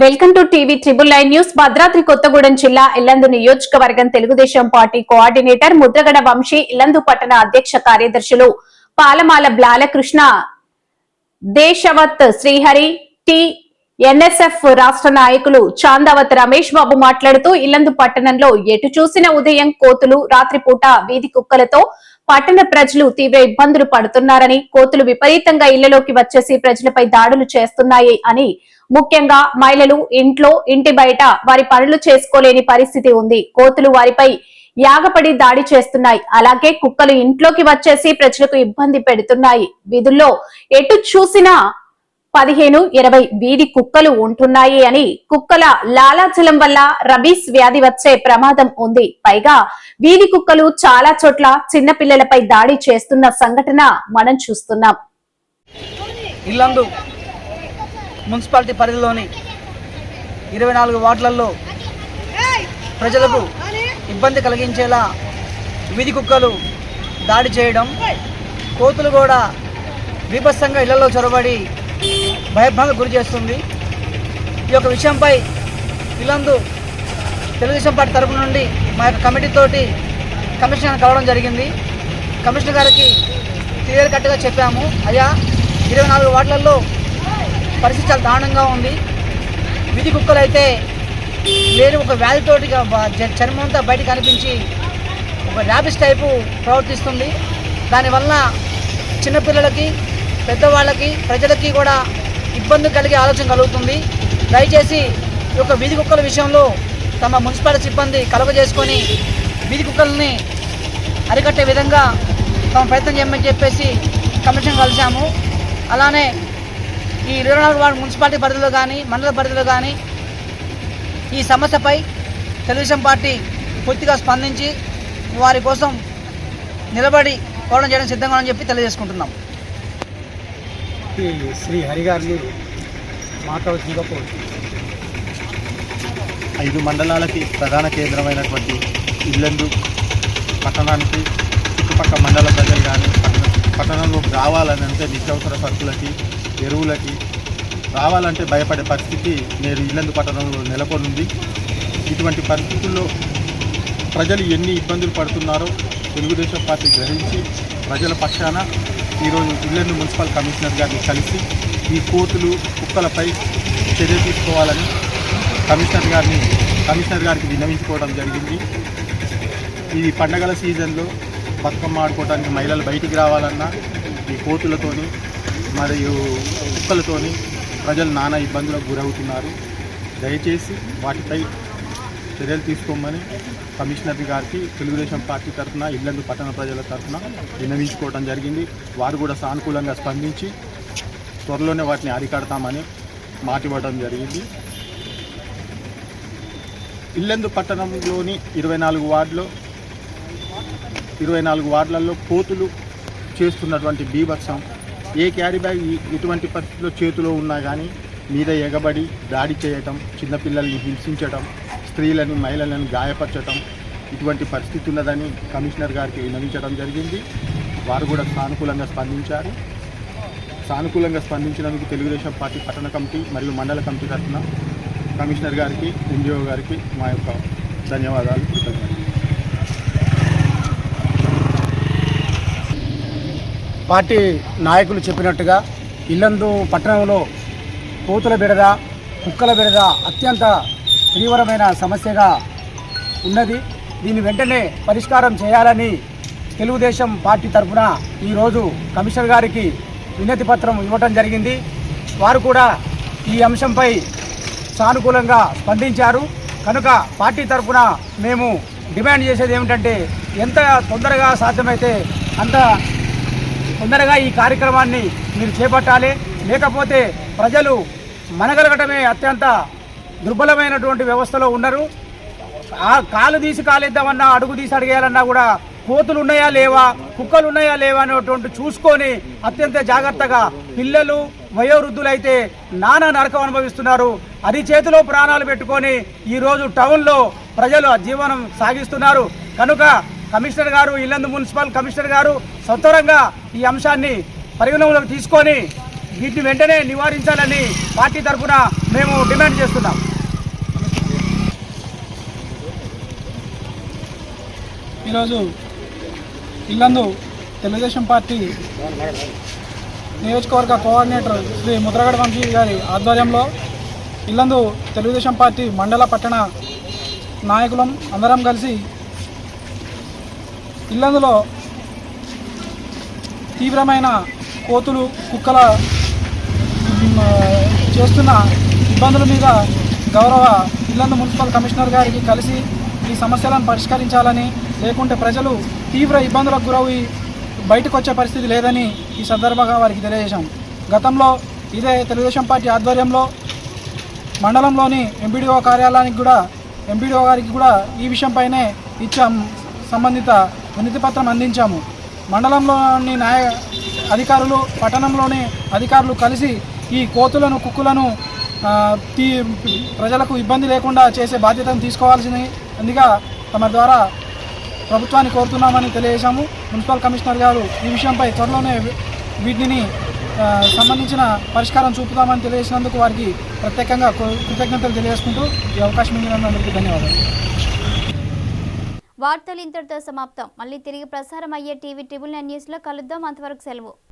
Welcome to TV triple nine news. Bhadradri Kothagudem జిల్లా ఇల్లందు నియోజకవర్గం Telugu Desam party coordinator Mudragada Vamsi Yellandu పట్టణ అధ్యక్ష కార్యదర్శులు పాలమాల బాలకృష్ణ దేశవత్ శ్రీహరి టి ఎన్ఎస్ఎఫ్ రాష్ట్ర నాయకులు చాందావత్ రమేష్ బాబు మాట్లాడుతూ ఇల్లందు పట్టణంలో ఎటు చూసిన ఉదయం కోతులు రాత్రిపూట వీధి కుక్కలతో పట్టణ ప్రజలు తీవ్ర ఇబ్బందులు పడుతున్నారని కోతులు విపరీతంగా ఇళ్ళలోకి వచ్చేసి ప్రజలపై దాడులు చేస్తున్నాయి అని. ముఖ్యంగా మహిళలు ఇంట్లో ఇంటి బయట వారి పనులు చేసుకోలేని పరిస్థితి ఉంది. కోతులు వారిపై యాగపడి దాడి చేస్తున్నాయి. అలాగే కుక్కలు ఇంట్లోకి వచ్చేసి ప్రజలకు ఇబ్బంది పెడుతున్నాయి. వీధుల్లో ఎటు చూసినా పదిహేను ఇరవై వీధి కుక్కలు ఉంటున్నాయి అని కుక్కల లాలాజలం వల్ల రబీస్ వ్యాధి వచ్చే ప్రమాదం ఉంది. పైగా వీధి కుక్కలు చాలా చోట్ల చిన్నపిల్లలపై దాడి చేస్తున్న సంఘటన మనం చూస్తున్నాం. ఇల్లందు మున్సిపాలిటీ పరిధిలోని ఇరవై నాలుగు వార్డులలో ప్రజలకు ఇబ్బంది కలిగించేలా వీధి కుక్కలు దాడి చేయడం కోతులు కూడా బీభత్సంగా ఇళ్ళలో చొరబడి భయభ్రాంతి గురి చేస్తుంది. ఈ యొక్క విషయంపై ఇల్లందు తెలుగుదేశం పార్టీ తరపు నుండి మా యొక్క కమిటీ తోటి కమిషనర్ కలవడం జరిగింది. కమిషనర్ గారికి క్లియర్ కట్గా చెప్పాము. అయ్యా ఇరవై నాలుగు వార్డులలో పరిస్థితి చాలా దారుణంగా ఉంది. వీధి కుక్కలు అయితే లేని ఒక వ్యాధితోటి చర్మంతా చర్మం అంతా బయట కనిపించి ఒక ర్యాబిస్ టైపు ప్రవర్తిస్తుంది. దానివల్ల చిన్నపిల్లలకి పెద్దవాళ్ళకి ప్రజలకి కూడా ఇబ్బంది కలిగే ఆలోచన కలుగుతుంది. దయచేసి ఈ యొక్క వీధి కుక్కల విషయంలో తమ మున్సిపాలిటీ సిబ్బంది కలుగజేసుకొని వీధి కుక్కల్ని అరికట్టే విధంగా తమ ప్రయత్నం చేయమని చెప్పేసి కమిషన్ కలిశాము. అలానే ఈ ఇరవై నాలుగు వార్డు మున్సిపాలిటీ పరిధిలో కానీ మండల పరిధిలో కానీ ఈ సమస్యపై తెలుగుదేశం పార్టీ పూర్తిగా స్పందించి వారి కోసం నిలబడి పోవడం చేయడం సిద్ధంగా అని చెప్పి తెలియజేసుకుంటున్నాం ఈ శ్రీ హరిగారిని గారిని మాట్లాడుతుందో ఐదు మండలాలకి ప్రధాన కేంద్రమైనటువంటి ఇల్లందు పట్టణానికి చుట్టుపక్కల మండల ప్రజలు కానీ పట్టణంలోకి రావాలనంటే నిత్యావసర సరుకులకి ఎరువులకి రావాలంటే భయపడే పరిస్థితి నేడు ఇల్లందు పట్టణంలో నెలకొనుంది. ఇటువంటి పరిస్థితుల్లో ప్రజలు ఎన్ని ఇబ్బందులు పడుతున్నారో తెలుగుదేశం పార్టీ గ్రహించి ప్రజల పక్షాన ఈరోజు ఇల్లెందు మున్సిపల్ కమిషనర్ గారిని కలిసి ఈ కోతులు కుక్కలపై చర్య తీసుకోవాలని కమిషనర్ గారిని కమిషనర్ గారికి విన్నవించుకోవడం జరిగింది. ఈ పండగల సీజన్లో బతుకమ్మ ఆడుకోవడానికి మహిళలు బయటికి రావాలన్నా ఈ కోతులతోని మరియు కుక్కలతోని ప్రజలు నానా ఇబ్బందులకు గురవుతున్నారు. దయచేసి వాటిపై చర్యలు తీసుకోమని కమిషనర్ గారికి తెలుగుదేశం పార్టీ తరఫున ఇల్లందు పట్టణ ప్రజల తరఫున విన్నవించుకోవడం జరిగింది. వారు కూడా సానుకూలంగా స్పందించి త్వరలోనే వాటిని అరికడతామని మాట ఇవ్వడం జరిగింది. ఇల్లెందు పట్టణంలోని ఇరవై నాలుగు వార్డులో ఇరవై నాలుగు వార్డులలో కోతులు చేస్తున్నటువంటి బీభత్సం ఏ క్యారీ బ్యాగ్ ఎటువంటి ఇటువంటి పరిస్థితుల్లో చేతిలో ఉన్నా కానీ మీద ఎగబడి దాడి చేయటం చిన్నపిల్లల్ని హింసించటం స్త్రీలను మహిళలను గాయపరచటం ఇటువంటి పరిస్థితి ఉన్నదని కమిషనర్ గారికి విన్నవించడం జరిగింది. వారు కూడా సానుకూలంగా స్పందించారు. సానుకూలంగా స్పందించినందుకు తెలుగుదేశం పార్టీ పట్టణ కమిటీ మరియు మండల కమిటీ తరఫున కమిషనర్ గారికి ఎన్జిఓ గారికి మా యొక్క ధన్యవాదాలు. కృతజ్ఞతలు పార్టీ నాయకులు చెప్పినట్టుగా ఇల్లందు పట్టణంలో కోతుల బిడద కుక్కల బిడద అత్యంత తీవ్రమైన సమస్యగా ఉన్నది. దీన్ని వెంటనే పరిష్కారం చేయాలని తెలుగుదేశం పార్టీ తరఫున ఈరోజు కమిషనర్ గారికి వినతి పత్రం ఇవ్వటం జరిగింది. వారు కూడా ఈ అంశంపై సానుకూలంగా స్పందించారు. కనుక పార్టీ తరఫున మేము డిమాండ్ చేసేది ఏమిటంటే ఎంత తొందరగా సాధ్యమైతే అంత తొందరగా ఈ కార్యక్రమాన్ని మీరు చేపట్టాలి. లేకపోతే ప్రజలు మనగలగటమే అత్యంత దుర్బలమైనటువంటి వ్యవస్థలో ఉన్నారు. ఆ కాలు తీసి కాలేద్దామన్నా అడుగు తీసి అడిగేయాలన్నా కూడా కోతులు ఉన్నాయా లేవా కుక్కలు ఉన్నాయా లేవా అనేటువంటి చూసుకొని అత్యంత జాగ్రత్తగా పిల్లలు వయోవృద్ధులైతే నానా నరకం అనుభవిస్తున్నారు. అది చేతిలో ప్రాణాలు పెట్టుకొని ఈరోజు టౌన్లో ప్రజలు జీవనం సాగిస్తున్నారు. కనుక కమిషనర్ గారు ఇల్లందు మున్సిపల్ కమిషనర్ గారు సత్వరంగా ఈ అంశాన్ని పరిగణలోకి తీసుకొని వీటిని వెంటనే నివారించాలని పార్టీ తరఫున మేము డిమాండ్ చేస్తున్నాం. ఈరోజు ఇల్లందు తెలుగుదేశం పార్టీ నియోజకవర్గ కోఆర్డినేటర్ శ్రీ ముద్రగడ వంశీ గారి ఆధ్వర్యంలో ఇల్లందు తెలుగుదేశం పార్టీ మండల పట్టణ నాయకులం అందరం కలిసి ఇల్లందులో తీవ్రమైన కోతులు కుక్కల చేస్తున్న ఇబ్బందుల మీద గౌరవ ఇల్లందు మున్సిపల్ కమిషనర్ గారికి కలిసి ఈ సమస్యలను పరిష్కరించాలని లేకుంటే ప్రజలు తీవ్ర ఇబ్బందులకు గురవి బయటకు వచ్చే పరిస్థితి లేదని ఈ సందర్భంగా వారికి తెలియజేశాం. గతంలో ఇదే తెలుగుదేశం పార్టీ ఆధ్వర్యంలో మండలంలోని ఎంపీడీఓ కార్యాలయానికి కూడా ఎంపీడీఓ గారికి కూడా ఈ విషయంపైనే ఇచ్చాం సంబంధిత వినతిపత్రం అందించాము. మండలంలోని న్యాయ అధికారులు పట్టణంలోని అధికారులు కలిసి ఈ కోతులను కుక్కులను తీ ప్రజలకు ఇబ్బంది లేకుండా చేసే బాధ్యతను తీసుకోవాల్సింది. అందుగా తమ ద్వారా ప్రభుత్వాన్ని కోరుతున్నామని తెలియజేశాము. మున్సిపల్ కమిషనర్ గారు ఈ విషయంపై త్వరలోనే వీటిని సంబంధించిన పరిష్కారం చూపుతామని తెలియజేసినందుకు వారికి ప్రత్యేకంగా కృతజ్ఞతలు తెలియజేసుకుంటూ ఈ అవకాశం ఇచ్చినందుకు ధన్యవాదాలు. వార్తలు ఇంతటితో సమాప్తం. మళ్ళీ తిరిగి ప్రసారం అయ్యే టీవీ ట్రిబుల్ నైన్ న్యూస్లో కలుద్దాం. అంతవరకు సెలవు.